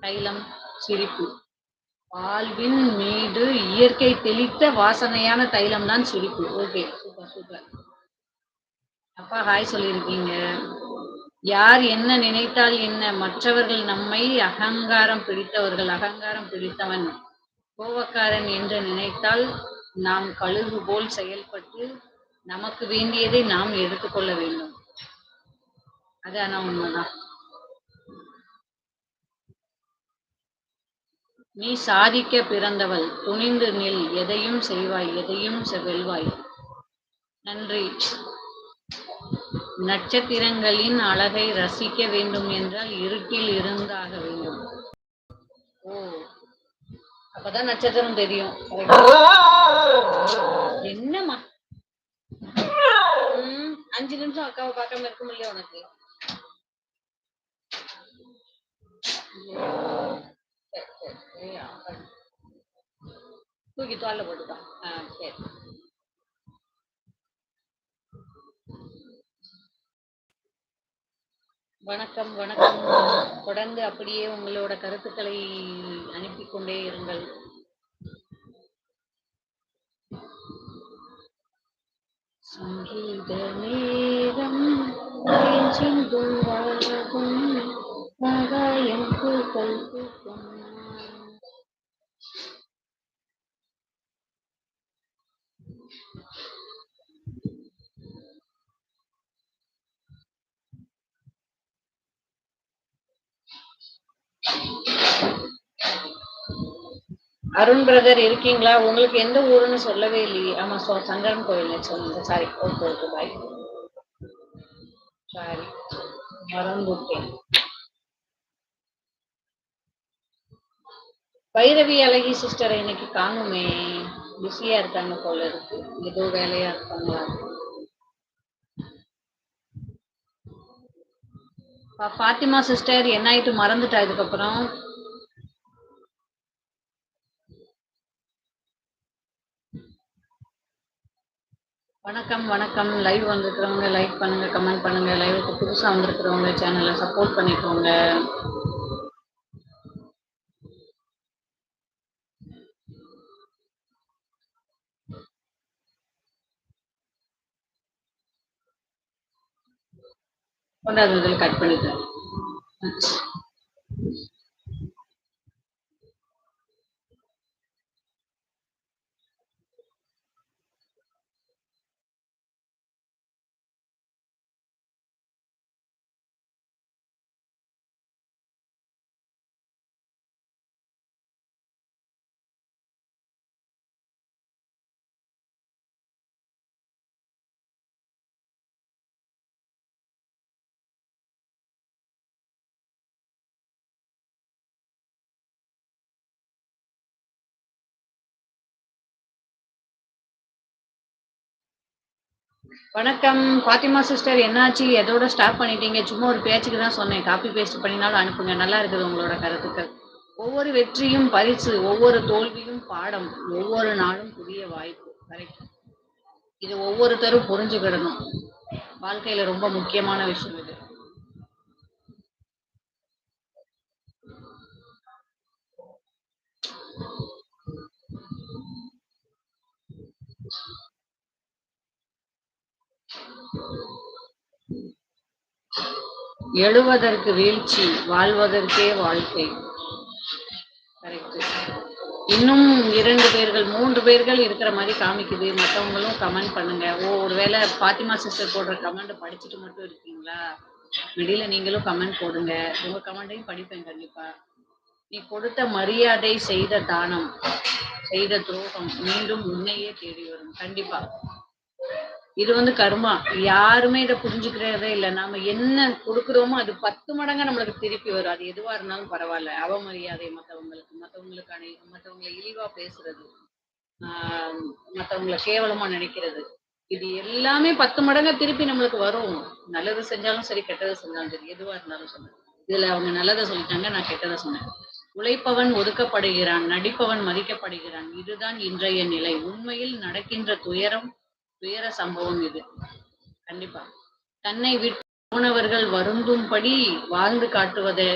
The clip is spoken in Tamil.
தைலம் சிரிப்பு. வாழ்வின் மீது இயற்கை தெளித்த வாசனையான தைலம் தான் சிரிப்பு. ஓகே சூப்பர் சூப்பர் அப்பா ஹாய் சொல்லியிருக்கீங்க. யார் என்ன நினைத்தால் என்ன? மற்றவர்கள் நம்மை அகங்காரம் பிடித்தவர்கள் அகங்காரம் பிடித்தவன். கோவக்காரன் என்று நினைத்தால் நாம் கழுகு போல் செயல்பட்டு நமக்கு வேண்டியதை நாம் எடுத்துக்கொள்ள வேண்டும். அது ஆனா உண்மைதான்? நீ சாதிக்க பிறந்தவள் துணிந்து நில் எதையும் செய்வாய் எதையும் செ- வெல்வாய் நன்றி. நட்சத்திரங்களின் அழகை ரசிக்க வேண்டும் என்றால் இருட்டில் இருந்தாக வேண்டும். ஓ அப்பதான் நட்சத்திரம் தெரியும். என்னம்மா உம் அஞ்சு நிமிஷம் அக்காவை பார்க்காம இருக்க முடியல உனக்கு? தூக்கி தோல்ல போட்டுக்கோ. ஆ சரி. வணக்கம் வணக்கம். தொடர்ந்து அப்படியே உங்களோட கருத்துக்களை அனுப்பி கொண்டே இருங்கள். சங்கீத நேரம் நெஞ்செங்கும் வாழும் ஆகாயம் அருண் பிரதர் இருக்கீங்களா? உங்களுக்கு எந்த ஊருன்னு சொல்லவே இல்லையே. ஆமா சொ சங்கரன் கோயில் சொல்லுங்க sorry okay okay bye sorry மறந்துட்டேன். பைரவி அழகி சிஸ்டரை இன்னைக்கு காணுமே. பிஸியா இருக்காங்க போல இருக்கு. ஏதோ வேலையா இருக்காங்களா? பாத்திமா சிஸ்டர் என்ன ஆயிட்டு மறந்துட்டா இதுக்கப்புறம்? வணக்கம் வணக்கம். லைவ் வந்திருக்கிறவங்க லைக் பண்ணுங்க கமெண்ட் பண்ணுங்க. லைவுக்கு புதுசா வந்திருக்கிறவங்க சேனலை சப்போர்ட் பண்ணிக்கோங்க. கொண்டாது முதல்ல கட் பண்ணிட்டேன். வணக்கம். பாத்திமா சிஸ்டர் என்னாச்சு? எதோட ஸ்டாப் பண்ணிட்டீங்க? சும்மா ஒரு பேச்சுக்கு தான் சொன்னேன். காப்பி பேஸ்ட் பண்ணினாலும் அனுப்புங்க. நல்லா இருக்குது உங்களோட கருத்துக்கள். ஒவ்வொரு வெற்றியும் பரிசு ஒவ்வொரு தோல்வியும் பாடம் ஒவ்வொரு நாளும் புதிய வாய்ப்பு கரெக்ட் இது ஒவ்வொருத்தரும் புரிஞ்சுக்கிடணும். வாழ்க்கையில ரொம்ப முக்கியமான விஷயம் இது. எழுவதற்கு வீழ்ச்சி வாழ்வதற்கே வாழ்க்கை. கரெக்ட் இன்னும் இரண்டு பேர்கள் மூன்று பேர்கள் இருக்கிற மாதிரி காமிக்குது. மற்றவங்களும் கமெண்ட் பண்ணுங்க. ஓ ஒருவேளை பாத்திமா சிஸ்டர் போடுற கமெண்ட் படிச்சுட்டு மட்டும் இருக்கீங்களா? வெளியில நீங்களும் கமெண்ட் போடுங்க. உங்க கமெண்டையும் படிப்பேன் கண்டிப்பா. நீ கொடுத்த மரியாதை செய்த தானம் செய்த துரோகம் மீண்டும் உன்னையே தேடி வரும். கண்டிப்பா. இது வந்து கர்மா. யாருமே இதை புரிஞ்சுக்கிறதே இல்லை. நாம என்ன கொடுக்குறோமோ அது பத்து மடங்கா நம்மளுக்கு திருப்பி வரும். அது எதுவா இருந்தாலும் பரவாயில்ல. அவமரியாதை மத்தவங்களுக்கு மத்தவங்களுக்கு மற்றவங்களை இழிவா பேசுறது ஆஹ் மற்றவங்களை கேவலமா நினைக்கிறது. இது எல்லாமே பத்து மடங்கா திருப்பி நம்மளுக்கு வரும். நல்லது செஞ்சாலும் சரி கெட்டது செஞ்சாலும் சரி எதுவா இருந்தாலும் சரி. இதுல அவங்க நல்லதை சொல்லிட்டாங்க நான் கெட்டதை சொன்னேன். உழைப்பவன் ஒதுக்கப்படுகிறான் நடிப்பவன் மதிக்கப்படுகிறான். இதுதான் இன்றைய நிலை. உண்மையில் நடக்கின்ற துயரம் துயர சம்பவம் இது. கண்டிப்பா. தன்னை விட்டு போனவர்கள் வருந்தும்படி வாழ்ந்து காட்டுவதை